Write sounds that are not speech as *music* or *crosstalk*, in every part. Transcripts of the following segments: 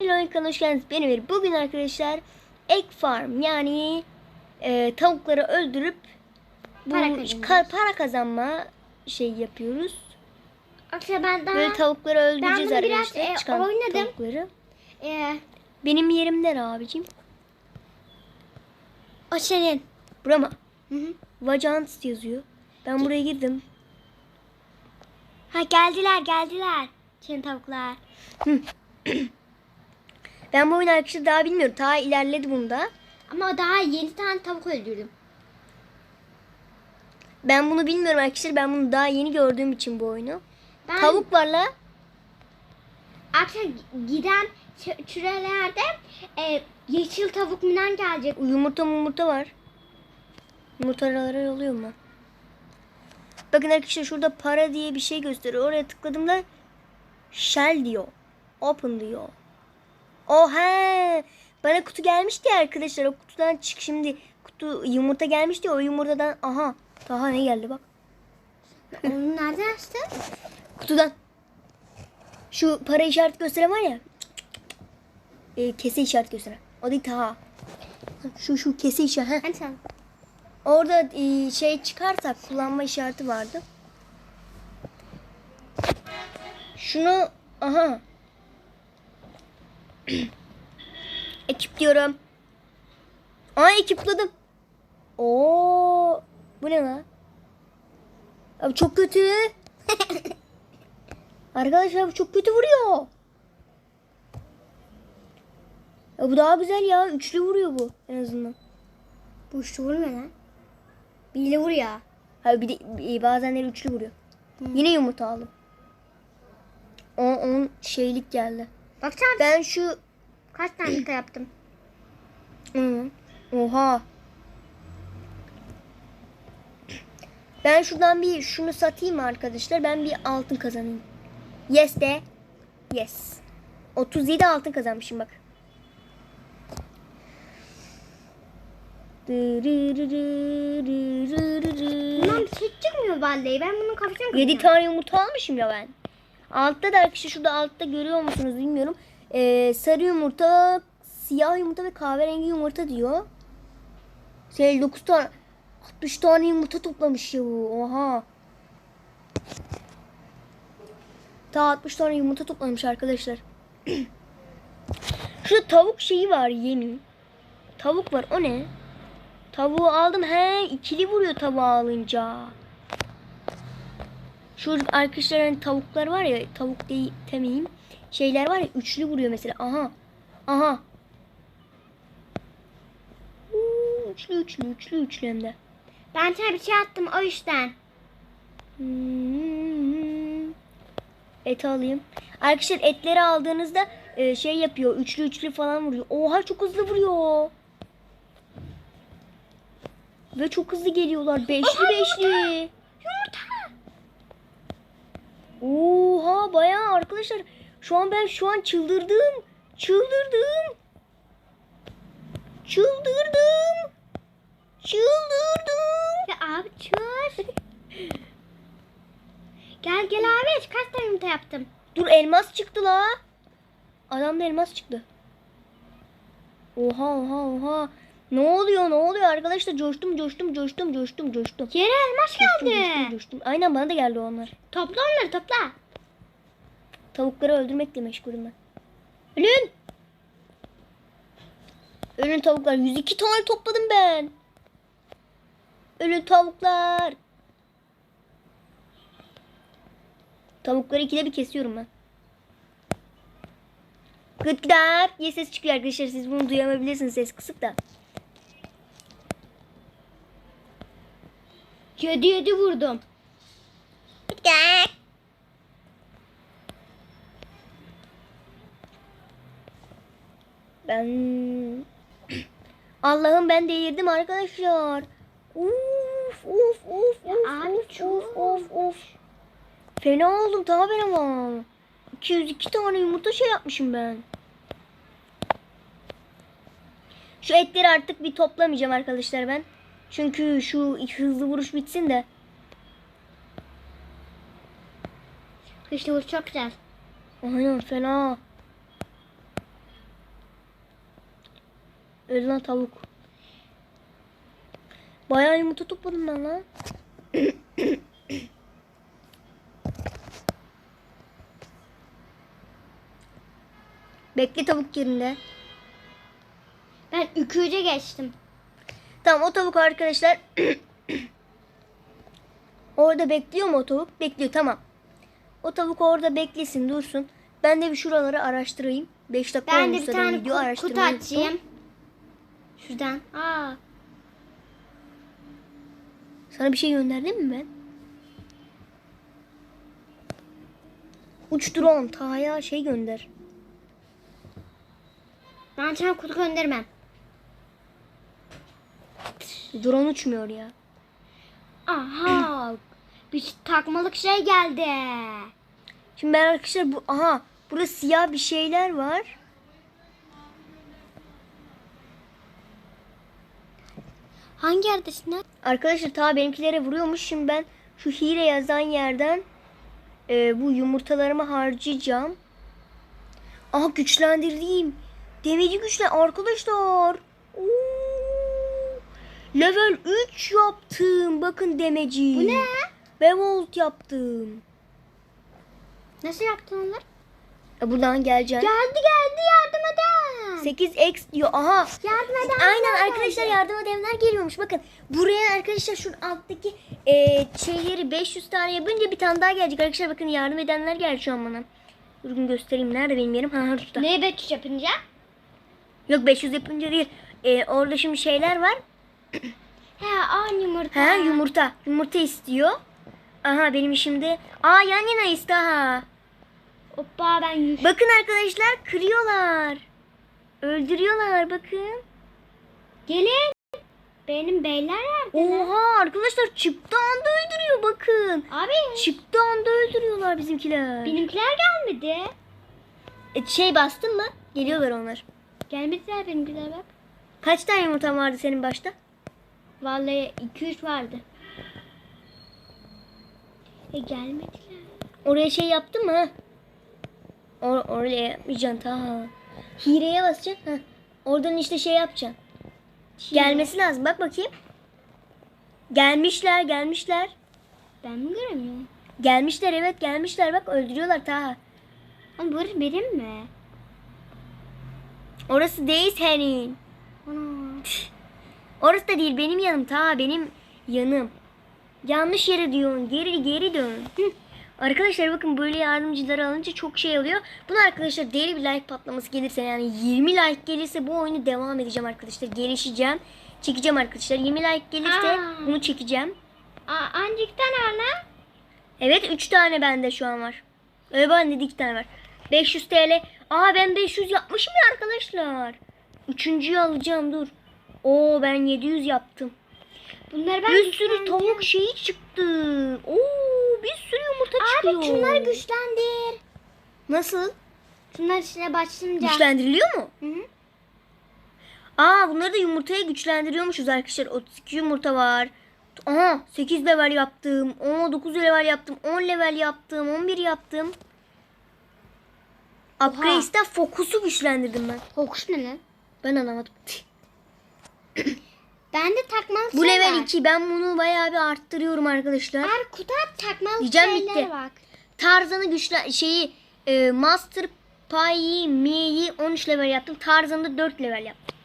Hello kanalına hoş geldiniz. Ben Emir. Bugün arkadaşlar egg farm yani e, tavukları öldürüp bu Para ka- para kazanma şey yapıyoruz. Arkadaşlar ben daha Böyle tavukları öldüreceğiz bunu biraz, arkadaşlar. e, Çıkan oynadım. tavukları. e, Benim yerim nere abicim? o senin. Bura mı? Hı hı. Vacant yazıyor. Ben buraya girdim. Ha geldiler geldiler. Senin tavuklar. *clears throat* Ben bu oyunu arkadaşlar daha bilmiyorum. Ta ilerledi bunda. Ama daha yeni tane tavuk öldürdüm. Ben bunu bilmiyorum arkadaşlar. Ben bunu daha yeni gördüğüm için bu oyunu. Ben Tavuk var la. Arkadaşlar giden çürelerde e, yeşil tavuk minan gelecek. Yumurta yumurta var. Yumurtalara yolluyor mu? Bakın arkadaşlar şurada para diye bir şey gösteriyor. Oraya tıkladığımda shell diyor. Open diyor. O he. Bana kutu gelmişti ya arkadaşlar. O kutudan çık şimdi. Kutu yumurta gelmişti ya, o yumurtadan. Aha. Daha ne geldi bak. Onu nereden açtın? Kutudan. Şu para işaret gösteren var ya. E, kese işaret gösteren. O değil Taha. Şu şu kese işaret. Hani sen? Orada e, şey çıkarsak kullanma işareti vardı. Şunu aha. *clears throat* Ekip diyorum. Aa ekipladım. Oo bu ne lan? Abi çok kötü. *laughs* Arkadaşlar bu çok kötü vuruyor. Ya bu daha güzel ya. Üçlü vuruyor bu en azından. Bu işte vurmuyor lan. Bile vuruyor. Ha bir de e, bazenleri üçlü vuruyor. Yine yumurta aldım. 10 10 şeylik geldi. Baksana Ben şu kaç yumurta *clears throat* yaptım. Oha. Ben şuradan bir şunu satayım arkadaşlar. Ben bir altın kazanayım. Yes de. Yes. 37 altın kazanmışım bak. Bundan bir şey çıkmıyor vallahi. Ben bunun kafasına 7 tane yumurta almışım ya ben. Altta da arkadaşlar şurada altta görüyor musunuz bilmiyorum. Ee, sarı yumurta, siyah yumurta ve kahverengi yumurta diyor. Şey 9 tane 60 tane yumurta toplamış ya bu. Oha. Ta 60 tane yumurta toplamış arkadaşlar. *clears throat* Şurada tavuk şeyi var yemi. Tavuk var o ne? Tavuğu aldım. He ikili vuruyor tavuğu alınca. Şu arkadaşlar hani tavuklar var ya tavuk değil demeyeyim. Şeyler var ya üçlü vuruyor mesela. Aha. Aha. Uuu, üçlü üçlü üçlü üçlü hem de. Ben sana bir şey attım o yüzden. Hmm. Et alayım. Arkadaşlar etleri aldığınızda e, şey yapıyor. Üçlü üçlü falan vuruyor. Oha çok hızlı vuruyor. Ve çok hızlı geliyorlar. Beşli Aha, beşli. Yumurta. Oha bayağı arkadaşlar. Şu an ben şu an çıldırdım. Çıldırdım. Çıldırdım. Çıldırdım. Ya abi çür. gel gel abi kaç tane yumurta yaptım. Dur elmas çıktı la. Adamda elmas çıktı. Oha oha oha. Ne oluyor ne oluyor arkadaşlar coştum coştum coştum coştum coştum. Yere elmas Coştum, geldi. coştum, coştum. Aynen bana da geldi onlar. Topla onları topla. Tavukları öldürmekle meşgulüm ben. Ölün. Ölün tavuklar. 102 tane topladım ben. Ölün tavuklar. Tavukları ikide bir kesiyorum ben. Gıt gıdak diye ses çıkıyor arkadaşlar. Siz bunu duyamayabilirsiniz ses kısık da. Yedi yedi vurdum. Ben Allah'ım ben delirdim arkadaşlar. Uf uf uf uf abi uf, uf uf uf. Fena oldum daha ben ama. 202 tane yumurta şey yapmışım ben. Şu etleri artık bir toplamayacağım arkadaşlar ben. Çünkü şu hızlı vuruş bitsin de. Kışlı vur çok güzel. Aynen fena. Lan tavuk. Bayağı yumurta topladım ben lan. Bekle tavuk yerinde. Ben üküce geçtim. Tamam o tavuk arkadaşlar. *clears throat* orada bekliyor mu o tavuk? Bekliyor tamam. O tavuk orada beklesin dursun. Ben de bir şuraları araştırayım. 5 dakika Ben de bir tane video ku- kutu açayım. Şuradan. Aa. Sana bir şey gönderdim mi ben? Uç drone Taha'ya şey gönder. Ben sana kutu göndermem. Drone uçmuyor ya. Aha. *clears throat* Bir takmalık şey geldi. Şimdi ben arkadaşlar bu aha burada siyah bir şeyler var. Hangi yerdesin lan? Arkadaşlar ta benimkilere vuruyormuş. Şimdi ben şu hile yazan yerden e, bu yumurtalarımı harcayacağım. Aha güçlendirdiğim. Demeci güçlen arkadaşlar. Level 3 yaptım. Bakın demeci. Bu ne? Bevolt yaptım. Nasıl yaptın onları? E, buradan geleceğim. Geldi geldi yardım eden. 8x diyor. Aha. Yardım eden. Aynen arkadaşlar yardım edenler geliyormuş. Bakın buraya arkadaşlar şu alttaki e, şeyleri 500 tane yapınca bir tane daha gelecek. Arkadaşlar bakın yardım edenler geldi şu an bana. Durun göstereyim. Nerede benim yerim? Ha ha şurada. Neye betüş yapınca? Yok 500 yapınca değil. E, orada şimdi şeyler var. *coughs* He aynı yumurta. Ha yumurta. Yumurta istiyor. Aha benim işimde. Aa yan yanayız daha. Hoppa ben yüz. Bakın arkadaşlar kırıyorlar. Öldürüyorlar bakın. Gelin. Benim beyler nerede? Oha arkadaşlar çıktı anda öldürüyor bakın. Abi. Çıktı anda öldürüyorlar bizimkiler. Benimkiler gelmedi. E, şey bastın mı? Geliyorlar onlar. Gelmediler benimkiler bak. Kaç tane yumurtan vardı senin başta? Vallahi 2-3 vardı. E gelmediler. Oraya şey yaptın mı? Or oraya yapmayacaksın ta. Hireye basacaksın. Ha. Oradan işte şey yapacaksın. Gelmesi lazım. Bak bakayım. Gelmişler, gelmişler. Ben mi göremiyorum? Gelmişler evet gelmişler. Bak öldürüyorlar ta. Ama burası benim mi? Orası değil senin. Ana. Orası da değil benim yanım ta benim yanım. Yanlış yere diyorsun. Geri geri dön. Hı. Arkadaşlar bakın böyle yardımcıları alınca çok şey oluyor. Bunu arkadaşlar deli bir like patlaması gelirse yani 20 like gelirse bu oyunu devam edeceğim arkadaşlar. Gelişeceğim. Çekeceğim arkadaşlar. 20 like gelirse Aa. bunu çekeceğim. Aa, ancak tane. Evet 3 tane bende şu an var. Öyle bende de 2 tane var. 500 TL. Aa ben 500 yapmışım ya arkadaşlar. Üçüncüyü alacağım dur. Oo ben 700 yaptım. Bunları ben bir sürü tavuk şeyi çıktı. Oo bir sürü yumurta çıkıyor. Abi şunları güçlendir. Nasıl? Şunlar içine başlayınca. Güçlendiriliyor mu? Hı hı. Aa bunları da yumurtaya güçlendiriyormuşuz arkadaşlar. 32 yumurta var. Aha 8 level yaptım. 10 9 level yaptım. 10 level yaptım. 11 yaptım. Upgrade'den fokusu güçlendirdim ben. Fokus ne lan? Ben anlamadım. Bende takmalı Bu şey level var. 2 ben bunu bayağı bir arttırıyorum arkadaşlar. Her kutu takmalı Diyeceğim, şeyler bitti. bak. Tarzan'ı güçlen şeyi e, Master Pie'yi Mi'yi 13 level yaptım. Tarzan'ı da 4 level yaptım.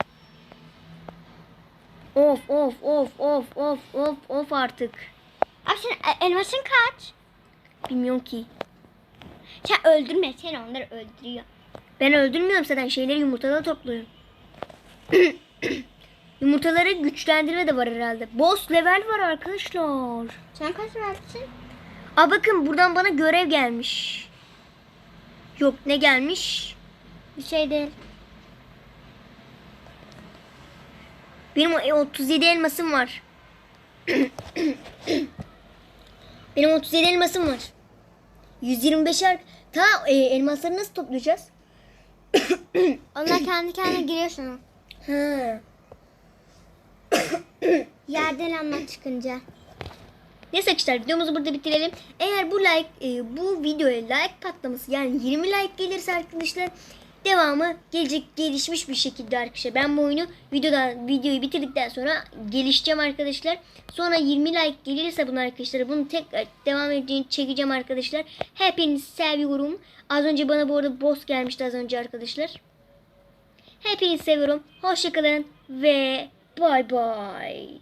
Of of of of of of of artık. Abi sen e, elmasın kaç? Bilmiyorum ki. Sen öldürme. Sen onları öldürüyor. Ben öldürmüyorum zaten şeyleri yumurtadan topluyorum. *coughs* Yumurtaları güçlendirme de var herhalde. Boss level var arkadaşlar. Sen kaç verdin? Aa bakın buradan bana görev gelmiş. Yok ne gelmiş? Bir şey değil. Benim o- 37 elmasım var. *clears throat* Benim 37 elmasım var. 125'er. Ta e, elmasları nasıl toplayacağız? Onlar kendi kendine giriyor sana. *clears throat* Ha. Yerden elma çıkınca. Neyse arkadaşlar videomuzu burada bitirelim. Eğer bu like e, bu videoya like patlaması yani 20 like gelirse arkadaşlar devamı gelecek gelişmiş bir şekilde arkadaşlar. Ben bu oyunu videodan videoyu bitirdikten sonra gelişeceğim arkadaşlar. Sonra 20 like gelirse bunu arkadaşlar bunu tekrar devam edeceğini çekeceğim arkadaşlar. Hepinizi seviyorum. Az önce bana bu arada boss gelmişti az önce arkadaşlar. Hepinizi seviyorum. Hoşçakalın ve Bye bye.